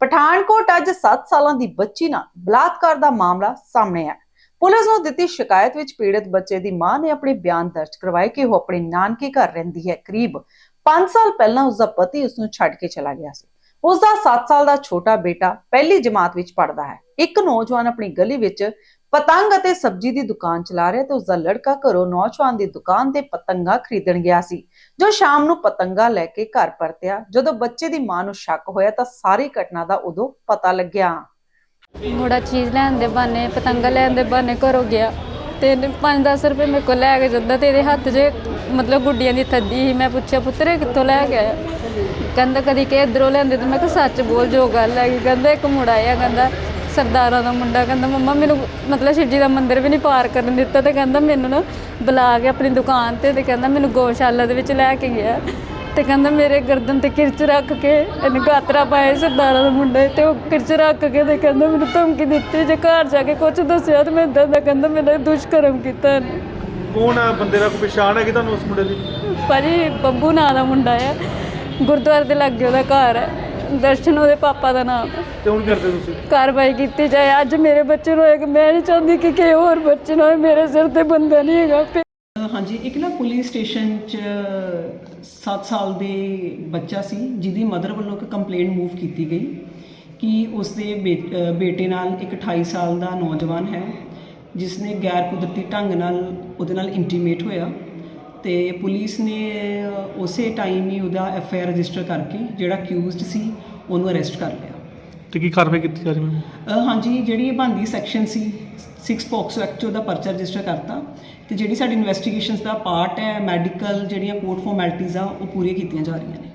ਪਠਾਨਕੋਟ ਅੱਜ 7 ਸਾਲਾਂ ਦੀ ਬੱਚੀ ਨਾਲ ਬਲਾਤਕਾਰ ਦਾ ਮਾਮਲਾ ਸਾਹਮਣੇ ਆਇਆ। ਪੁਲਿਸ ਨੂੰ ਦਿੱਤੀ ਸ਼ਿਕਾਇਤ ਵਿੱਚ ਪੀੜਤ ਬੱਚੇ ਦੀ ਮਾਂ ਨੇ ਆਪਣੇ ਬਿਆਨ ਦਰਜ ਕਰਵਾਏ ਕਿ ਉਹ ਆਪਣੇ ਨਾਨਕੇ ਘਰ ਰਹਿੰਦੀ ਹੈ। ਕਰੀਬ 5 ਸਾਲ ਪਹਿਲਾਂ ਉਸ ਦਾ ਪਤੀ ਉਸ ਨੂੰ ਛੱਡ ਕੇ ਚਲਾ ਗਿਆ ਸੀ। ਉਸ ਦਾ 7 ਸਾਲ ਦਾ ਛੋਟਾ ਬੇਟਾ ਪਹਿਲੀ ਜਮਾਤ ਵਿੱਚ ਪੜ੍ਹਦਾ ਹੈ। ਇੱਕ ਨੌਜਵਾਨ ਆਪਣੀ ਗਲੀ ਵਿੱਚ ਪਤੰਗ ਅਤੇ ਸਬਜ਼ੀ ਦੀ ਦੁਕਾਨ ਚਲਾ ਰਿਹਾ ਤੇ ਉਸ ਦਾ ਲੜਕਾ ਘਰੋਂ ਨੌਜਵਾਨ ਦੀ ਦੁਕਾਨ ਤੇ ਪਤੰਗਾ ਖਰੀਦਣ ਗਿਆ ਸੀ। ਜੋ ਸ਼ਾਮ ਨੂੰ ਪਤੰਗਾ ਲੈ ਕੇ ਘਰ ਪਰਤਿਆ। ਜਦੋਂ ਬੱਚੇ ਦੀ ਮਾਂ ਨੂੰ ਸ਼ੱਕ ਹੋਇਆ ਤਾਂ ਸਾਰੀ ਘਟਨਾ ਦਾ ਉਦੋਂ ਪਤਾ ਲੱਗਿਆ। ਮੁੰਡਾ ਚੀਜ਼ ਲੈਣ ਦੇ ਬਹਾਨੇ, ਪਤੰਗਾ ਲੈਣ ਦੇ ਬਹਾਨੇ ਘਰੋਂ ਗਿਆ। ਤੇ 5-10 ਰੁਪਏ ਮੇਰੇ ਕੋਲ ਲੈ ਕੇ ਜਾਂਦਾ ਤੇਰੇ ਹੱਥ 'ਚ ਮਤਲਬ ਗੁੱਡੀਆਂ ਦੀ ਥੱਦੀ ਸੀ। ਮੈਂ ਪੁੱਛਿਆ, ਪੁੱਤਰ ਕਿੱਥੋਂ ਲੈ ਕੇ ਆਇਆ? ਕਹਿੰਦਾ, ਕਦੀ ਕਿ ਇਧਰੋਂ ਲੈਂਦੇ ਤੇ ਮੈਂ ਕਿਹਾ, ਸੱਚ ਬੋਲ, ਜੋ ਗੱਲ ਹੈਗੀ ਕਹਿੰਦਾ, ਇੱਕ ਮੁੰਡਾ ਆਇਆ। ਕਹਿੰਦਾ ਸਰਦਾਰਾਂ ਦਾ ਮੁੰਡਾ ਕਹਿੰਦਾ ਮੰਮਾ ਮੈਨੂੰ ਮਤਲਬ ਸ਼ਿਵਜੀ ਦਾ ਮੰਦਿਰ ਵੀ ਨਹੀਂ ਪਾਰ ਕਰਨ ਦਿੱਤਾ ਤੇ ਕਹਿੰਦਾ ਮੈਨੂੰ ਨਾ ਬੁਲਾ ਕੇ ਆਪਣੀ ਦੁਕਾਨ ਤੇ ਤੇ ਕਹਿੰਦਾ ਮੈਨੂੰ ਗੋਸ਼ਾਲਾ ਦੇ ਵਿੱਚ ਲੈ ਕੇ ਗਿਆ। ਤੇ ਕਹਿੰਦਾ ਮੇਰੇ ਗਰਦਨ ਤੇ ਕਿਰਚ ਰੱਖ ਕੇ ਇਹਨੇ ਗਾਤਰਾ ਪਾਏ ਸਰਦਾਰਾਂ ਦਾ ਮੁੰਡਾ ਤੇ ਉਹ ਕਿਰਚ ਰੱਖ ਕੇ ਤੇ ਕਹਿੰਦਾ ਮੈਨੂੰ ਧਮਕੀ ਦਿੱਤੀ ਜੇ ਘਰ ਜਾ ਕੇ ਕੁਝ ਦੱਸਿਆ ਤੇ ਮੈਂ ਏਦਾਂ ਦਾ ਕਹਿੰਦਾ ਮੇਰੇ ਦੁਸ਼ਕਰਮ ਕੀਤਾ ਇਹਨੇ। ਕੌਣ ਆ ਬੰਦੇ ਦਾ? ਕੋਈ ਪਛਾਣ ਹੈ ਕਿ ਤੁਹਾਨੂੰ ਉਸ ਮੁੰਡੇ ਦੀ? ਭਾਜੀ ਬੱਬੂ ਨਾਂ ਦਾ ਮੁੰਡਾ ਹੈ ਗੁਰਦੁਆਰੇ ਦੇ ਲਾਗੇ ਉਹਦਾ ਘਰ ਹੈ ਦਰਸ਼ਨ ਉਹਦੇ ਪਾਪਾ ਦਾ ਨਾਮ। ਹੈ ਤੇ ਹੁਣ ਕਰਦੇ ਤੁਸੀਂ? ਕਾਰਵਾਈ ਕੀਤੀ ਜਾਏ। ਅੱਜ ਮੇਰੇ ਬੱਚੇ ਨੂੰ ਹੋਏਗਾ ਮੈਂ ਨਹੀਂ ਚਾਹੁੰਦੀ ਕਿ ਕਿਸੇ ਹੋਰ ਬੱਚੇ ਨੂੰ ਹੋਏ। ਮੇਰੇ ਸਿਰ ਤੇ ਬੰਦਾ ਨਹੀਂ ਹੈਗਾ। ਹਾਂਜੀ ਇੱਕ ਨਾ ਪੁਲਿਸ ਸਟੇਸ਼ਨ 'ਚ 7 ਸਾਲ ਦੇ ਬੱਚਾ ਸੀ ਜਿਹਦੀ ਮਦਰ ਵੱਲੋਂ ਇੱਕ ਕੰਪਲੇਂਟ ਮੂਵ ਕੀਤੀ ਗਈ ਕਿ ਉਸਦੇ ਬੇ- ਬੇਟੇ ਨਾਲ ਇੱਕ 28 ਸਾਲ ਦਾ ਨੌਜਵਾਨ ਹੈ ਜਿਸ ਨੇ ਗੈਰ ਕੁਦਰਤੀ ਢੰਗ ਨਾਲ ਉਹਦੇ ਨਾਲ ਇੰਟੀਮੇਟ ਹੋਇਆ। ਤੇ ਪੁਲਿਸ ਨੇ ਉਸੇ ਟਾਈਮ ਹੀ ਉਹਦਾ ਐਫ ਆਈ ਆਰ ਰਜਿਸਟਰ ਕਰਕੇ ਜਿਹੜਾ ਅਕਿਊਜ਼ਡ ਸੀ ਉਹਨੂੰ ਅਰੈਸਟ ਕਰ ਲਿਆ। ਤੇ ਕੀ ਕਾਰਵਾਈ ਕੀਤੀ ਜਾ ਰਹੀ ਮੈਮ ਹਾਂਜੀ ਜਿਹੜੀ ਇਹ ਬਣਦੀ ਸੈਕਸ਼ਨ ਸੀ 6 ਪੋਕਸੋ ਐਕਟ ਉਹਦਾ ਪਰਚਾ ਰਜਿਸਟਰ ਕਰਤਾ। ਤੇ ਜਿਹੜੀ ਸਾਡੀ ਇਨਵੈਸਟੀਗੇਸ਼ਨਸ ਦਾ ਪਾਰਟ ਹੈ ਮੈਡੀਕਲ ਜਿਹੜੀਆਂ ਕੋਰਟ ਫਾਰਮੈਲਿਟੀਜ਼ ਆ ਉਹ ਪੂਰੀਆਂ ਕੀਤੀਆਂ ਜਾ ਰਹੀਆਂ ਨੇ।